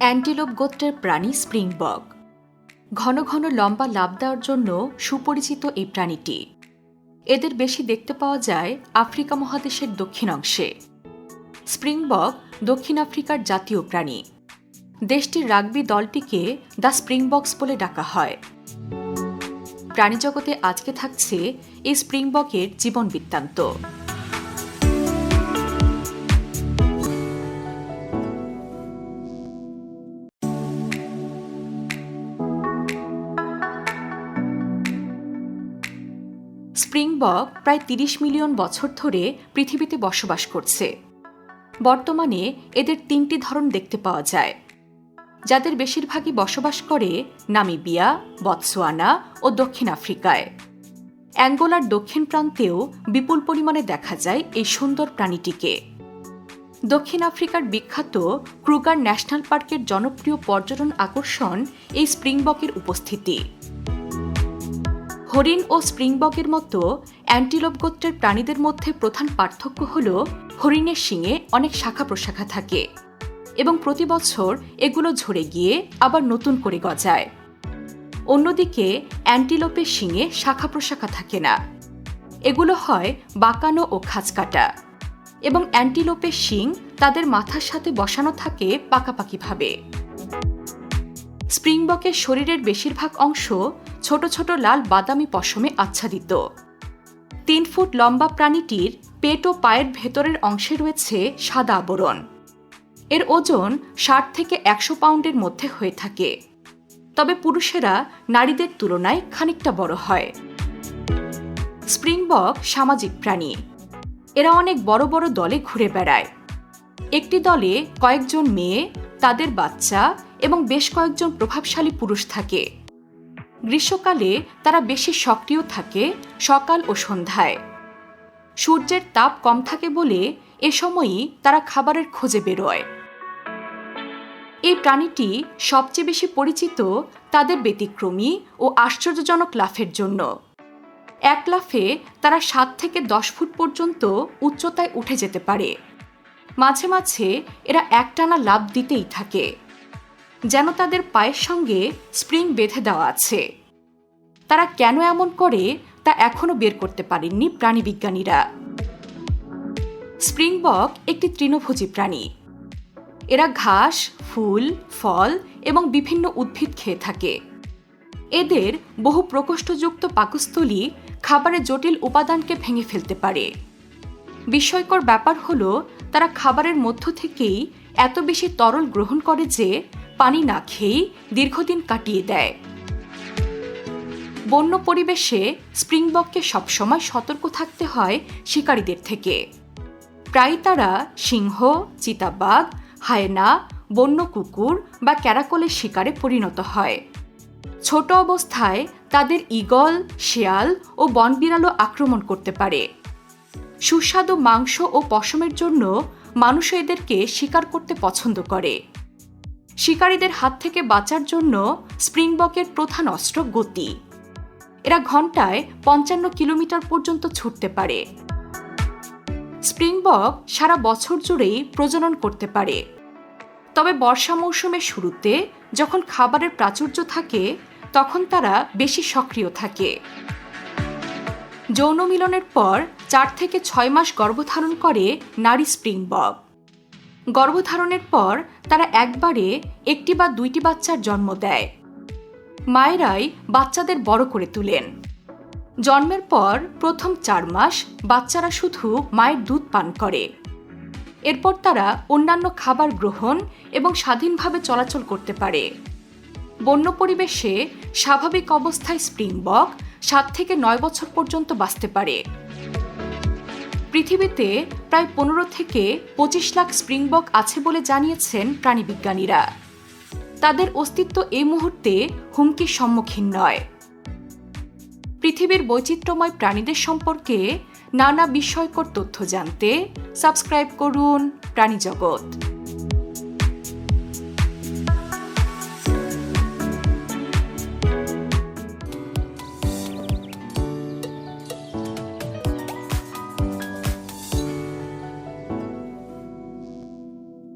Antelope গোত্রের প্রাণী Springbok. ঘন ঘন লম্বা লাভ দেওয়ার জন্য সুপরিচিত এই প্রাণীটি। এদের বেশি দেখতে পাওয়া যায় আফ্রিকা মহাদেশের দক্ষিণ অংশে। স্প্রিংবক দক্ষিণ আফ্রিকার জাতীয় প্রাণী। দেশটির রাগবি দলটিকে দ্য স্প্রিংবক্স বলে ডাকা হয়। প্রাণীজগতে আজকে থাকছে এই স্প্রিংবকের জীবন বৃত্তান্ত। স্প্রিংবক প্রায় ৩০ মিলিয়ন বছর ধরে পৃথিবীতে বসবাস করছে। বর্তমানে এদের তিনটি ধরন দেখতে পাওয়া যায়। যাদের বেশিরভাগই বসবাস করে নামিবিয়া বতসোয়ানা ও দক্ষিণ আফ্রিকায়। অ্যাঙ্গোলার দক্ষিণ প্রান্তেও বিপুল পরিমাণে দেখা যায় এই সুন্দর প্রাণীটিকে। দক্ষিণ আফ্রিকার বিখ্যাত ক্রুগার ন্যাশনাল পার্কের জনপ্রিয় পর্যটন আকর্ষণ এই স্প্রিংবকের উপস্থিতি। হরিণ ও স্প্রিংবকের মতো অ্যান্টিলোপ গোত্রের প্রাণীদের মধ্যে প্রধান পার্থক্য হল হরিণের শিঙে অনেক শাখা প্রশাখা থাকে এবং প্রতি বছর এগুলো ঝরে গিয়ে আবার নতুন করে গজায়। অন্যদিকে অ্যান্টিলোপের শিঙে শাখা প্রশাখা থাকে না। এগুলো হয় বাঁকানো ও খাঁচকাটা এবং অ্যান্টিলোপের শিং তাদের মাথার সাথে বসানো থাকে পাকাপাকিভাবে। স্প্রিংবকের শরীরের বেশিরভাগ অংশ ছোট ছোট লাল বাদামি পশমে আচ্ছাদিত। তিন ফুট লম্বা প্রাণীটির পেট ও পায়ের ভেতরের অংশে রয়েছে সাদা আবরণ। এর ওজন ষাট থেকে একশো পাউন্ডের মধ্যে হয়ে থাকে। তবে পুরুষেরা নারীদের তুলনায় খানিকটা বড় হয়। স্প্রিংবক সামাজিক প্রাণী। এরা অনেক বড় বড় দলে ঘুরে বেড়ায়। একটি দলে কয়েকজন মেয়ে, তাদের বাচ্চা এবং বেশ কয়েকজন প্রভাবশালী পুরুষ থাকে। গ্রীষ্মকালে তারা বেশি সক্রিয় থাকে সকাল ও সন্ধ্যায়। সূর্যের তাপ কম থাকে বলে এ সময়ই তারা খাবারের খোঁজে বেরোয়। এই প্রাণীটি সবচেয়ে বেশি পরিচিত তাদের ব্যতিক্রমী ও আশ্চর্যজনক লাফের জন্য। এক লাফে তারা সাত থেকে দশ ফুট পর্যন্ত উচ্চতায় উঠে যেতে পারে। মাঝে মাঝে এরা একটানা লাভ দিতেই থাকে। যেন তাদের পায়ের সঙ্গে স্প্রিং বেঁধে দেওয়া আছে। তারা কেন এমন করে তা এখনও বের করতে পারেননি প্রাণীবিজ্ঞানীরা স্প্রিংবক একটি তৃণভোজী প্রাণী। এরা ঘাস, ফুল, ফল এবং বিভিন্ন উদ্ভিদ খেয়ে থাকে। এদের বহু প্রকোষ্ঠযুক্ত পাকস্থলী খাবারের জটিল উপাদানকে ভেঙে ফেলতে পারে। বিস্ময়কর ব্যাপার হল, তারা খাবারের মধ্য থেকেই এত বেশি তরল গ্রহণ করে যে পানি না খেয়েই দীর্ঘদিন কাটিয়ে দেয়। বন্য পরিবেশে স্প্রিংবককে সবসময় সতর্ক থাকতে হয় শিকারীদের থেকে। প্রায় তারা সিংহ, চিতাবাঘ, হায়না, বন্য কুকুর বা ক্যারাকলের শিকারে পরিণত হয়। ছোট অবস্থায় তাদের ইগল শেয়াল ও বনবিড়ালও আক্রমণ করতে পারে। সুস্বাদু মাংস ও পশমের জন্য মানুষ এদেরকে শিকার করতে পছন্দ করে। শিকারীদের হাত থেকে বাঁচার জন্য স্প্রিংবকের প্রধান অস্ত্র গতি। এরা ঘন্টায় পঞ্চান্ন কিলোমিটার পর্যন্ত ছুটতে পারে। স্প্রিংবক সারা বছর জুড়েই প্রজনন করতে পারে। তবে বর্ষা মৌসুমের শুরুতে যখন খাবারের প্রাচুর্য থাকে, তখন তারা বেশি সক্রিয় থাকে। যৌন মিলনের পর চার থেকে ছয় মাস গর্ভধারণ করে নারী স্প্রিংবক গর্ভধারণের পর তারা একবারে একটি বা দুইটি বাচ্চার জন্ম দেয়। মায়েরাই বাচ্চাদের বড় করে তুলেন। জন্মের পর প্রথম চার মাস বাচ্চারা শুধু মায়ের দুধ পান করে। এরপর তারা অন্যান্য খাবার গ্রহণ এবং স্বাধীনভাবে চলাচল করতে পারে। বন্য পরিবেশে স্বাভাবিক অবস্থায় স্প্রিংবক সাত থেকে নয় বছর পর্যন্ত বাঁচতে পারে। পৃথিবীতে প্রায় পনেরো থেকে পঁচিশ লাখ স্প্রিংবক আছে বলে জানিয়েছেন প্রাণীবিজ্ঞানীরা তাদের অস্তিত্ব এই মুহূর্তে হুমকির সম্মুখীন নয়। পৃথিবীর বৈচিত্র্যময় প্রাণীদের সম্পর্কে নানা বিস্ময়কর তথ্য জানতে সাবস্ক্রাইব করুন প্রাণীজগৎ।